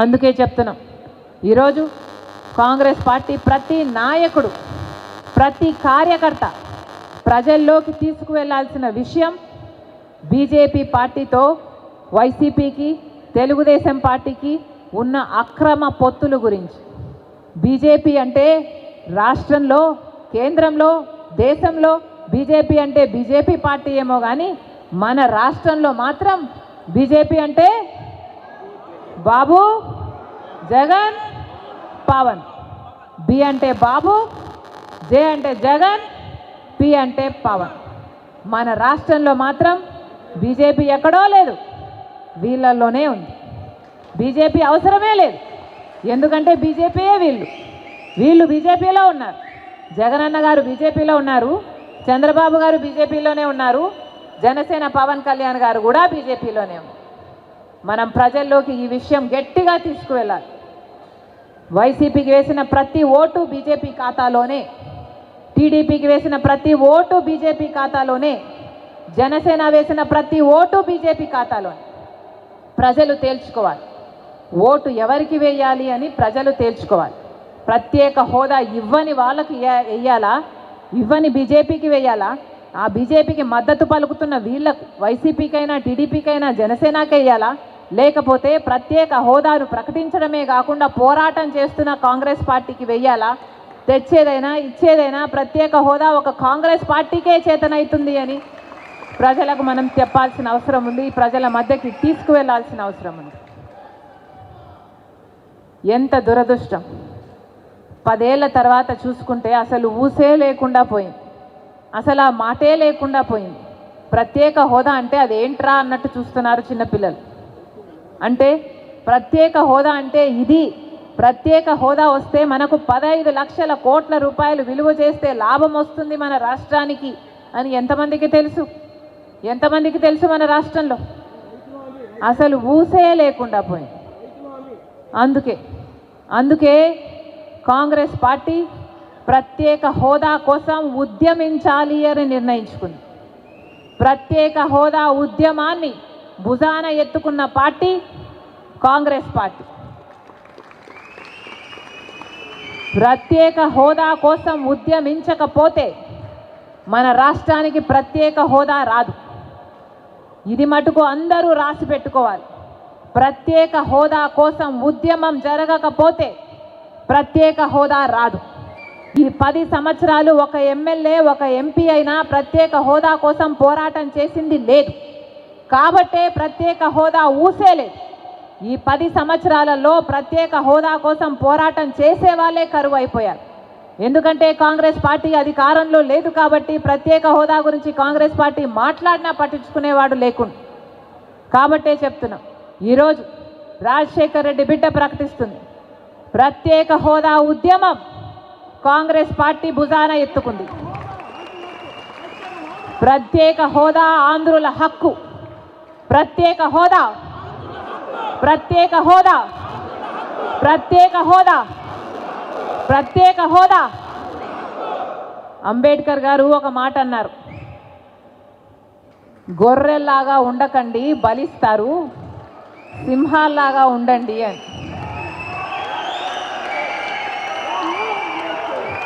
అందుకే చెప్తున్నాం. ఈరోజు కాంగ్రెస్ పార్టీ ప్రతి నాయకుడు ప్రతి కార్యకర్త ప్రజల్లోకి తీసుకువెళ్ళాల్సిన విషయం బీజేపీ పార్టీతో వైసీపీకి తెలుగుదేశం పార్టీకి ఉన్న అక్రమ పొత్తుల గురించి. బీజేపీ అంటే రాష్ట్రంలో కేంద్రంలో దేశంలో బీజేపీ అంటే బీజేపీ పార్టీ ఏమో కానీ మన రాష్ట్రంలో మాత్రం బీజేపీ అంటే బాబు జగన్ పవన్. బి అంటే బాబు జే అంటే జగన్ పి అంటే పవన్. మన రాష్ట్రంలో మాత్రం బీజేపీ ఎక్కడో లేదు. వీళ్ళల్లోనే ఉంది. బీజేపీ అవసరమే లేదు. ఎందుకంటే బీజేపీయే వీళ్ళు. వీళ్ళు బీజేపీలో ఉన్నారు. జగనన్న గారు బీజేపీలో ఉన్నారు. చంద్రబాబు గారు బీజేపీలోనే ఉన్నారు. జనసేన పవన్ కళ్యాణ్ గారు కూడా బీజేపీలోనే ఉన్నారు. మనం ప్రజల్లోకి ఈ విషయం గట్టిగా తీసుకువెళ్ళాలి. వైసీపీకి వేసిన ప్రతి ఓటు బీజేపీ ఖాతాలోనే టీడీపీకి వేసిన ప్రతి ఓటు బీజేపీ ఖాతాలోనే జనసేన వేసిన ప్రతి ఓటు బీజేపీ ఖాతాలోనే. ప్రజలు తేల్చుకోవాలి. ఓటు ఎవరికి వేయాలి అని ప్రజలు తేల్చుకోవాలి. ప్రత్యేక హోదా ఇవ్వని వాళ్ళకి వేయాలా? వెయ్యాలా ఇవ్వని బీజేపీకి వేయాలా? ఆ బీజేపీకి మద్దతు పలుకుతున్న వీళ్ళకు వైసీపీకైనా టీడీపీకైనా జనసేనకి వేయాలా? లేకపోతే ప్రత్యేక హోదాను ప్రకటించడమే కాకుండా పోరాటం చేస్తున్న కాంగ్రెస్ పార్టీకి వెయ్యాలా? తెచ్చేదైనా ఇచ్చేదైనా ప్రత్యేక హోదా ఒక కాంగ్రెస్ పార్టీకే చేతనవుతుంది అని ప్రజలకు మనం చెప్పాల్సిన అవసరం ఉంది. ప్రజల మధ్యకి తీసుకువెళ్ళాల్సిన అవసరం ఉంది. ఎంత దురదృష్టం. పదేళ్ళ తర్వాత చూసుకుంటే అసలు ఊసే లేకుండా పోయింది. అసలు ఆ మాటే లేకుండా పోయింది. ప్రత్యేక హోదా అంటే అదేంట్రా అన్నట్టు చూస్తున్నారు చిన్నపిల్లలు. అంటే ప్రత్యేక హోదా అంటే ఇది. ప్రత్యేక హోదా వస్తే మనకు పదహైదు లక్షల కోట్ల రూపాయలు విలువ చేస్తే లాభం వస్తుంది మన రాష్ట్రానికి అని ఎంతమందికి తెలుసు? ఎంతమందికి తెలుసు మన రాష్ట్రంలో? అసలు ఊసే లేకుండా పోయింది. అందుకే అందుకే కాంగ్రెస్ పార్టీ ప్రత్యేక హోదా కోసం ఉద్యమించాలి అని నిర్ణయించుకుంది. ప్రత్యేక హోదా ఉద్యమాన్ని భుజాన ఎత్తుకున్న పార్టీ కాంగ్రెస్ పార్టీ. ప్రత్యేక హోదా కోసం ఉద్యమించకపోతే మన రాష్ట్రానికి ప్రత్యేక హోదా రాదు. ఇది మటుకు అందరూ రాసి పెట్టుకోవాలి. ప్రత్యేక హోదా కోసం ఉద్యమం జరగకపోతే ప్రత్యేక హోదా రాదు. ఈ పది సంవత్సరాలు ఒక ఎమ్మెల్యే ఒక ఎంపీ అయినా ప్రత్యేక హోదా కోసం పోరాటం చేసింది లేదు. కాబట్టే ప్రత్యేక హోదా ఊసేలేదు ఈ పది సంవత్సరాలలో ప్రత్యేక హోదా కోసం పోరాటం చేసే వాళ్ళే కరువు అయిపోయారు. ఎందుకంటే కాంగ్రెస్ పార్టీ అధికారంలో లేదు కాబట్టి ప్రత్యేక హోదా గురించి కాంగ్రెస్ పార్టీ మాట్లాడినా పట్టించుకునేవాడు లేకుండా. కాబట్టే చెప్తున్నాం ఈరోజు రాజశేఖర్ రెడ్డి బిడ్డ ప్రకటిస్తుంది. ప్రత్యేక హోదా ఉద్యమం కాంగ్రెస్ పార్టీ భుజాన ఎత్తుకుంది. ప్రత్యేక హోదా ఆంధ్రుల హక్కు. ప్రత్యేక హోదా. ప్రత్యేక హోదా. ప్రత్యేక హోదా. ప్రత్యేక హోదా. అంబేద్కర్ గారు ఒక మాట అన్నారు. గొర్రెల్లాగా ఉండకండి బలిస్తారు సింహాల్లాగా ఉండండి అని.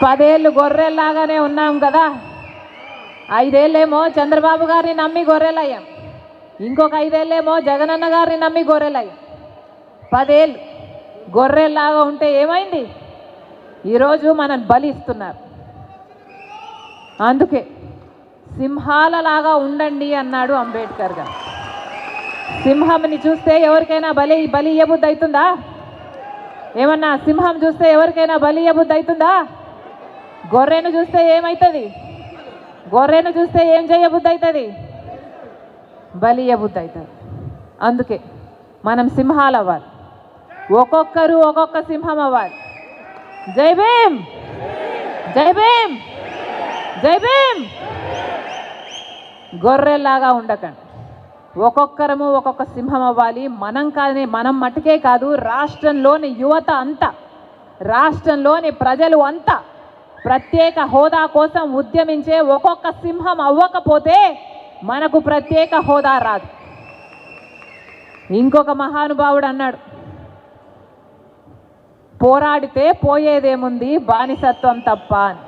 పదేళ్ళు గొర్రెల్లాగానే ఉన్నాం కదా. ఐదేళ్ళేమో చంద్రబాబు గారిని నమ్మి గొర్రెలయ్యాం. ఇంకొక ఐదేళ్ళేమో జగనన్న గారిని నమ్మి గొర్రెలయ్యి. పదేళ్ళు. గొర్రెల్లాగా ఉంటే ఏమైంది? ఈరోజు మనం బలి ఇస్తున్నారు అందుకే సింహాలలాగా ఉండండి అన్నాడు అంబేద్కర్ గారు. సింహంని చూస్తే ఎవరికైనా బలి బలి ఇయ్యబుద్ధి అవుతుందా ఏమన్నా సింహం చూస్తే ఎవరికైనా బలి ఇయ్యబుద్ధి అవుతుందా గొర్రెను చూస్తే ఏమవుతుంది గొర్రెను చూస్తే ఏం చేయబుద్ధి అవుతుంది బలి అబుద్ధి అవుతుంది అందుకే మనం సింహాలు అవ్వాలి ఒక్కొక్కరు ఒక్కొక్క సింహం అవ్వాలి జై భీమ్! జై భీమ్! జై భీమ్! గొర్రెల్లాగా ఉండకండి. ఒక్కొక్కరము ఒక్కొక్క సింహం అవ్వాలి మనం కానీ మనం మటుకే కాదు రాష్ట్రంలోని యువత అంతా రాష్ట్రంలోని ప్రజలు అంతా ప్రత్యేక హోదా కోసం ఉద్యమించే ఒక్కొక్క సింహం అవ్వకపోతే మనకు ప్రత్యేక హోదా రాదు. ఇంకొక మహానుభావుడు అన్నాడు పోరాడితే పోయేదేముంది? బానిసత్వం తప్ప అని.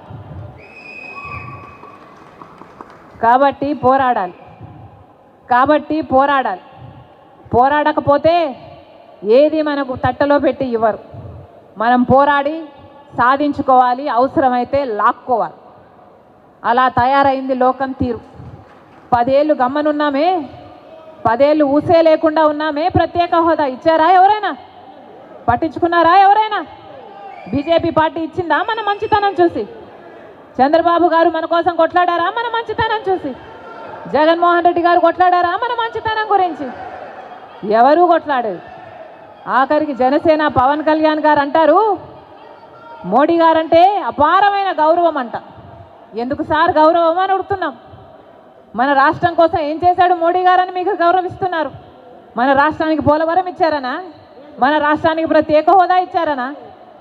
కాబట్టి పోరాడాలి. కాబట్టి పోరాడాలి. పోరాడకపోతే ఏది మనకు తట్టలో పెట్టి ఇవ్వరు. మనం పోరాడి సాధించుకోవాలి అవసరమైతే లాక్కోవాలి. అలా తయారైంది లోకం తీరు. పదేళ్ళు గమ్మనున్నామే పదేళ్ళు ఊసే లేకుండా ఉన్నామే ప్రత్యేక హోదా ఇచ్చారా ఎవరైనా? పట్టించుకున్నారా ఎవరైనా? బీజేపీ పార్టీ ఇచ్చిందా? మన మంచితనం చూసి. చంద్రబాబు గారు మన కోసం కొట్లాడారా? మన మంచితనం చూసి. జగన్మోహన్ రెడ్డి గారు కొట్లాడారా? మన మంచితనం గురించి. ఎవరూ కొట్లాడేది ఆఖరికి జనసేన పవన్ కళ్యాణ్ గారు అంటారు మోడీ గారంటే అపారమైన గౌరవం అంట. ఎందుకు సార్? గౌరవం అని అడుగుతున్నాం. మన రాష్ట్రం కోసం ఏం చేశాడు మోడీ గారని మీకు గౌరవిస్తున్నారు. మన రాష్ట్రానికి పోలవరం ఇచ్చారనా? మన రాష్ట్రానికి ప్రత్యేక హోదా ఇచ్చారనా?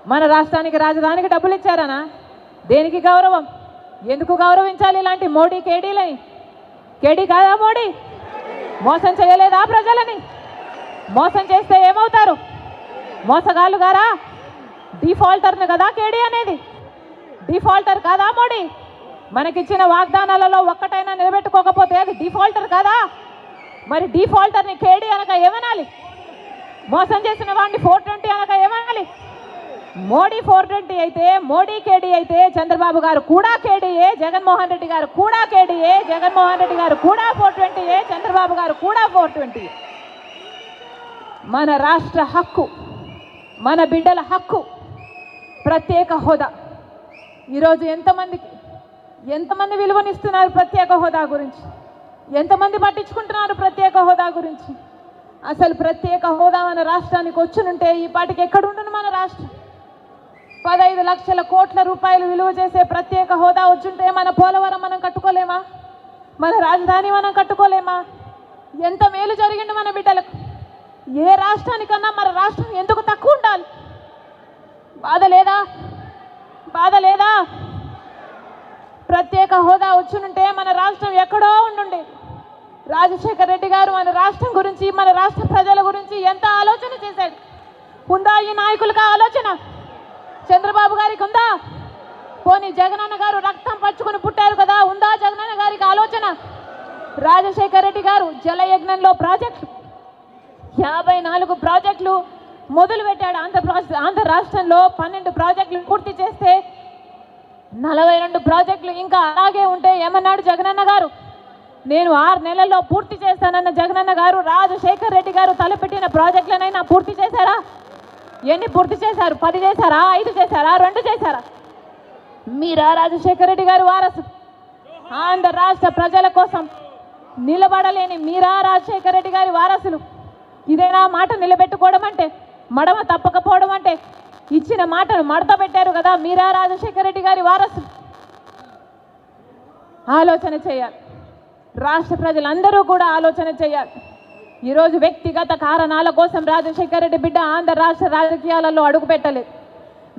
మన రాష్ట్రానికి రాజధానికి డబ్బులు ఇచ్చారనా? దేనికి గౌరవం? ఎందుకు గౌరవించాలి ఇలాంటి మోడీ కేడీలని? కేడీ కాదా మోడీ? మోసం చేయలేదా ప్రజలని? మోసం చేస్తే ఏమవుతారు? మోసగాళ్ళు గారా? డిఫాల్టర్ను కదా కేడీ అనేది? డిఫాల్టర్ కాదా మోడీ? మనకిచ్చిన వాగ్దానాలలో ఒక్కటైనా నిలబెట్టుకోకపోతే అది డిఫాల్టర్ కదా? మరి డిఫాల్టర్ని కేడీ అనక ఏమనాలి? మోసం చేసిన వాడిని ఫోర్ ట్వంటీ అనక ఏమనాలి? మోడీ ఫోర్ ట్వంటీ అయితే మోడీ కేడీ అయితే చంద్రబాబు గారు కూడా కేడీఏ జగన్మోహన్ రెడ్డి గారు కూడా కేడీఏ జగన్మోహన్ రెడ్డి గారు కూడా ఫోర్ ట్వంటీయే చంద్రబాబు గారు కూడా ఫోర్ ట్వంటీ మన రాష్ట్ర హక్కు మన బిడ్డల హక్కు ప్రత్యేక హోదా. ఈరోజు ఎంతమందికి ఎంతమంది విలువనిస్తున్నారు ప్రత్యేక హోదా గురించి? ఎంతమంది పట్టించుకుంటున్నారు ప్రత్యేక హోదా గురించి? అసలు ప్రత్యేక హోదా మన రాష్ట్రానికి వచ్చునుంటే ఈ పాటికి ఎక్కడుండును మన రాష్ట్రం? పదహైదు లక్షల కోట్ల రూపాయలు విలువ చేసే ప్రత్యేక హోదా వచ్చుంటే మన పోలవరం మనం కట్టుకోలేమా? మన రాజధాని మనం కట్టుకోలేమా? ఎంత మేలు జరిగింది మన బిడ్డలకు? ఏ రాష్ట్రానికన్నా మన రాష్ట్రం ఎందుకు తక్కువ ఉండాలి? బాధ లేదా? బాధ లేదా? ప్రత్యేక హోదా వచ్చునుంటే మన రాష్ట్రం ఎక్కడో ఉండుండే. రాజశేఖర్ రెడ్డి గారు మన రాష్ట్రం గురించి మన రాష్ట్ర ప్రజల గురించి ఎంత ఆలోచన చేశాడు? ఉందా ఈ నాయకులకు ఆలోచన? చంద్రబాబు గారికి ఉందా? పోనీ జగనన్న గారు రక్తం పచ్చుకుని పుట్టారు కదా ఉందా జగనన్న గారికి ఆలోచన? రాజశేఖర్ రెడ్డి గారు జలయజ్ఞంలో ప్రాజెక్టులు యాభై నాలుగు ప్రాజెక్టులు మొదలు పెట్టాడు ఆంధ్రప్రదేశ్ ఆంధ్ర రాష్ట్రంలో పన్నెండు ప్రాజెక్టులు పూర్తి చేస్తే నలభై రెండు ప్రాజెక్టులు ఇంకా అలాగే ఉంటే ఏమన్నాడు జగనన్న గారు? నేను ఆరు నెలల్లో పూర్తి చేస్తానన్న జగనన్న గారు రాజశేఖర్ రెడ్డి గారు తలపెట్టిన ప్రాజెక్టులనైనా పూర్తి చేశారా? ఎన్ని పూర్తి చేశారు? పది చేశారా? ఐదు చేశారా? రెండు చేశారా? మీరా రాజశేఖర రెడ్డి గారు వారసు? ఆంధ్ర రాష్ట్ర ప్రజల కోసం నిలబడలేని మీరా రాజశేఖర్ రెడ్డి గారి వారసులు? ఇదేనా మాట నిలబెట్టుకోవడం అంటే? మడమ తప్పకపోవడం అంటే? ఇచ్చిన మాటను మడత పెట్టారు కదా మీరా రాజశేఖర రెడ్డి గారి వారసు. ఆలోచన చేయాలి. రాష్ట్ర ప్రజలందరూ కూడా ఆలోచన చేయాలి. ఈరోజు వ్యక్తిగత కారణాల కోసం రాజశేఖర రెడ్డి బిడ్డ ఆంధ్ర రాష్ట్ర రాజకీయాలలో అడుగుపెట్టలేదు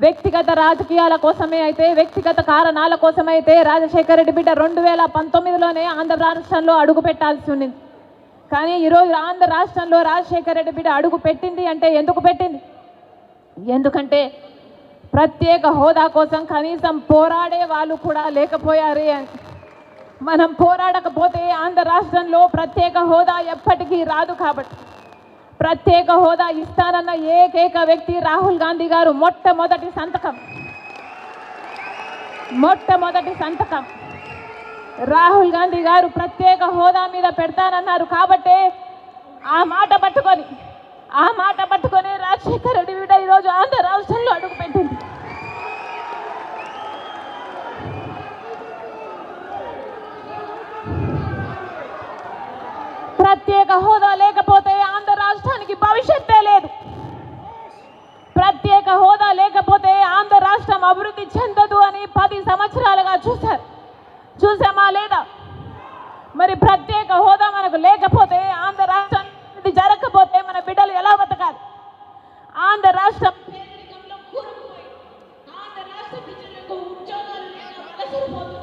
వ్యక్తిగత రాజకీయాల కోసమే అయితే వ్యక్తిగత కారణాల కోసమైతే రాజశేఖర రెడ్డి బిడ్డ రెండు వేల పంతొమ్మిదిలోనే ఆంధ్ర రాష్ట్రంలో అడుగు పెట్టాల్సి ఉంది కానీ ఈరోజు ఆంధ్ర రాష్ట్రంలో రాజశేఖర రెడ్డి బిడ్డ అడుగు పెట్టింది అంటే ఎందుకు పెట్టింది? ఎందుకంటే ప్రత్యేక హోదా కోసం కనీసం పోరాడే వాళ్ళు కూడా లేకపోయారు. అని మనం పోరాడకపోతే ఆంధ్ర రాష్ట్రంలో ప్రత్యేక హోదా ఎప్పటికీ రాదు కాబట్టి ప్రత్యేక హోదా ఇస్తానన్న ఏకైక వ్యక్తి రాహుల్ గాంధీ గారు మొట్టమొదటి సంతకం. మొట్టమొదటి సంతకం. రాహుల్ గాంధీ గారు ప్రత్యేక హోదా మీద పెడతానన్నారు కాబట్టే ఆ మాట పట్టుకొని ఆ మాట పట్టుకొని రాజశేఖర రెడ్డి బిడ్డ ఈరోజు ఆంధ్ర రాష్ట్రంలో అడుగుపెట్టింది ప్రత్యేక హోదా లేకపోతే ఆంధ్ర రాష్ట్రానికి భవిష్యత్తే లేదు. ప్రత్యేక హోదా లేకపోతే ఆంధ్ర రాష్ట్రం అభివృద్ధి చెందదు అని పది సంవత్సరాలుగా చూశారు. చూసామా లేదా? మరి ప్రత్యేక హోదా మనకు లేకపోతే ఆంధ్ర రాష్ట్రం ఇది జరగకపోతే మన బిడ్డలు ఎలా బతకాలి? ఆంధ్ర రాష్ట్రం ఆంధ్ర రాష్ట్ర ప్రజలకు ఉద్యోగాలు లేక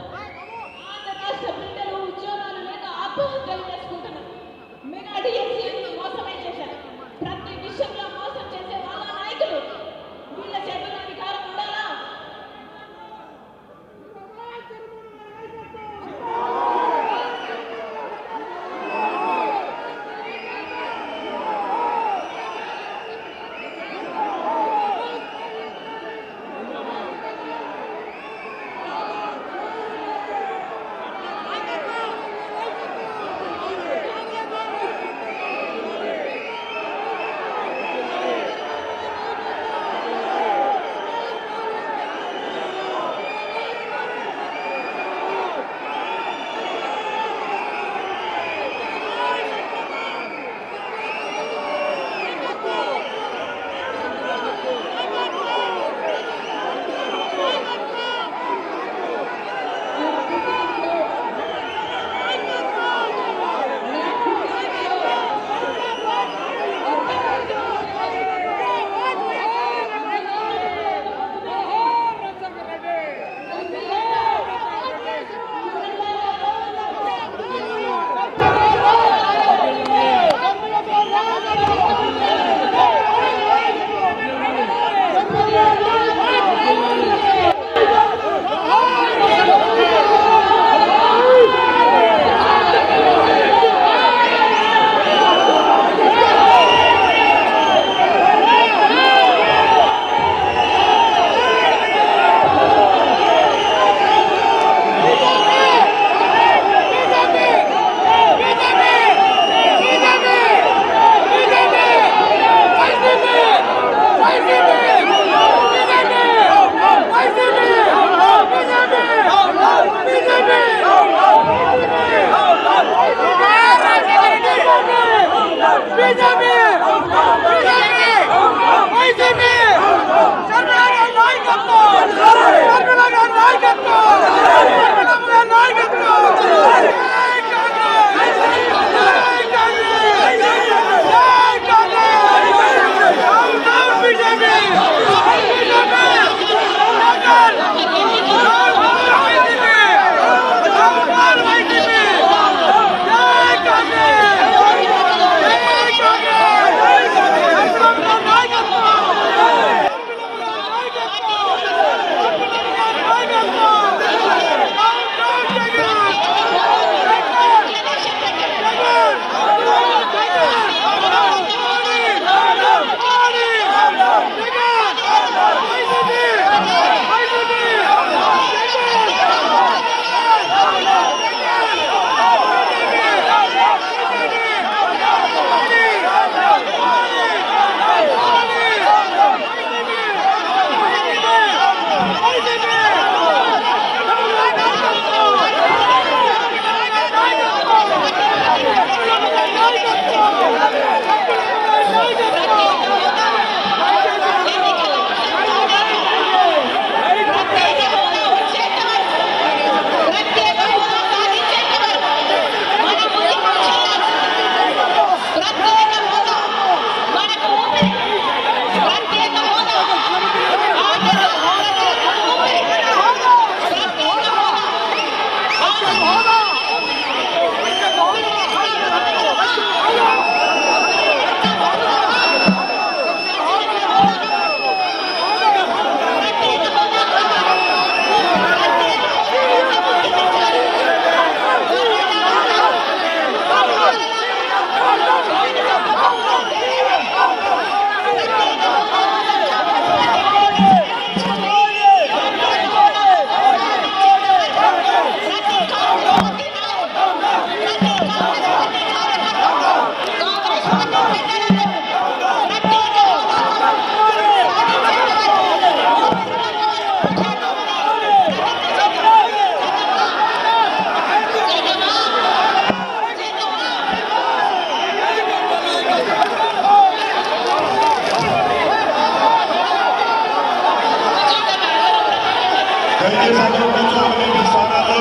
దయచేసి అందరూ కూర్చోవాలి మీ స్థానాల్లో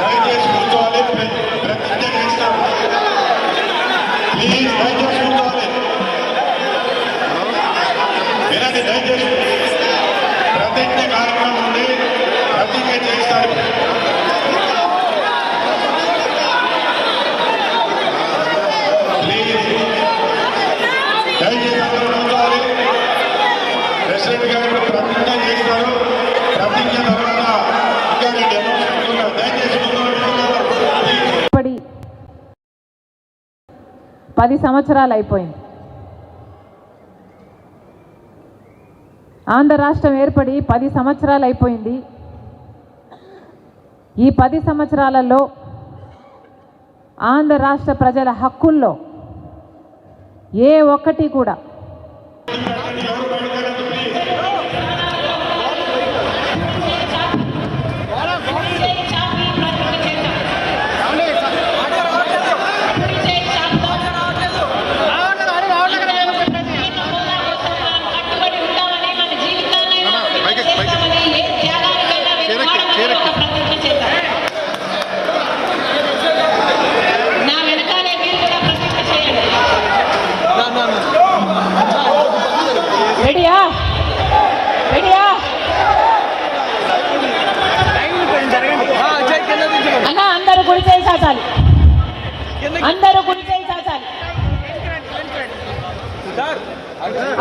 దయచేసి కూర్చోవాలి ప్ర- ప్రతిజ్ఞ చేస్తాను ప్లీజ్ దయచేసి కూర్చోవాలి వినండి దయచేసి ప్రతిజ్ఞ కార్యక్రమం ఉంది ప్రతిజ్ఞ చేస్తారు ప్లీజ్ దయచేసి అందరూ కూర్చోవాలి ప్రెసిడెంట్ గారు ప్రతిజ్ఞ చేస్తారు ప్రతిజ్ఞ తర్వాత ఇంకా రెండు announcements ఉన్నాయి. దయచేసి కూర్చోవాలి ఇప్పటి పది సంవత్సరాలు అయిపోయింది. ఆంధ్ర రాష్ట్రం ఏర్పడి పది సంవత్సరాలు అయిపోయింది. ఈ పది సంవత్సరాలలో ఆంధ్ర రాష్ట్ర ప్రజల హక్కుల్లో ఏ ఒక్కటి కూడా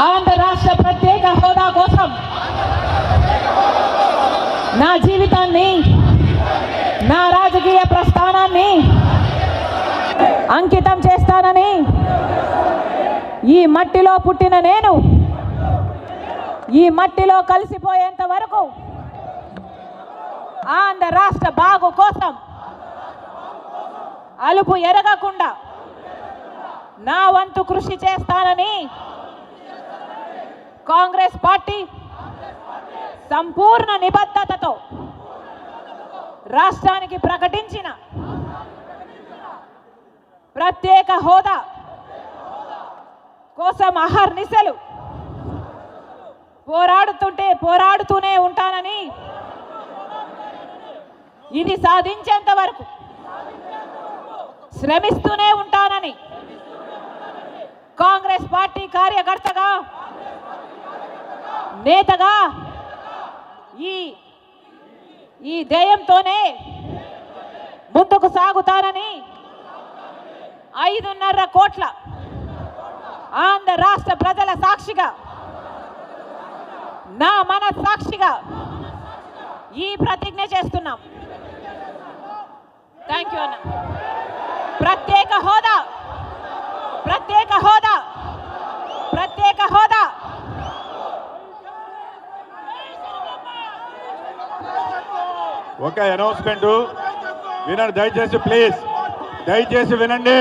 ఆంధ్ర రాష్ట్ర ప్రత్యేక హోదా కోసం నా జీవితాన్ని నా రాజకీయ ప్రస్థానాన్ని అంకితం చేస్తానని ఈ మట్టిలో పుట్టిన నేను ఈ మట్టిలో కలిసిపోయేంత వరకు ఆంధ్ర రాష్ట్ర బాగు కోసం అలుపు ఎరగకుండా నా వంతు కృషి చేస్తానని కాంగ్రెస్ పార్టీ సంపూర్ణ నిబద్ధతతో రాష్ట్రానికి ప్రకటించిన ప్రత్యేక హోదా కోసం అహర్నిశలు పోరాడుతుంటే పోరాడుతూనే ఉంటానని ఇది సాధించేంత వరకు శ్రమిస్తూనే ఉంటానని కాంగ్రెస్ పార్టీ కార్యకర్తగా నేతగా ఈ ఈ ధ్యేయంతోనే ముందుకు సాగుతానని ఐదున్నర కోట్ల ఆంధ్ర రాష్ట్ర ప్రజల సాక్షిగా నా మన సాక్షిగా ఈ ప్రతిజ్ఞ చేస్తున్నాం. థ్యాంక్ యూ అన్న. ప్రత్యేక హోదా ప్రత్యేక హోదా ప్రత్యేక హోదా. ఒక అనౌన్స్మెంట్ వినండి దయచేసి ప్లీజ్ దయచేసి వినండి.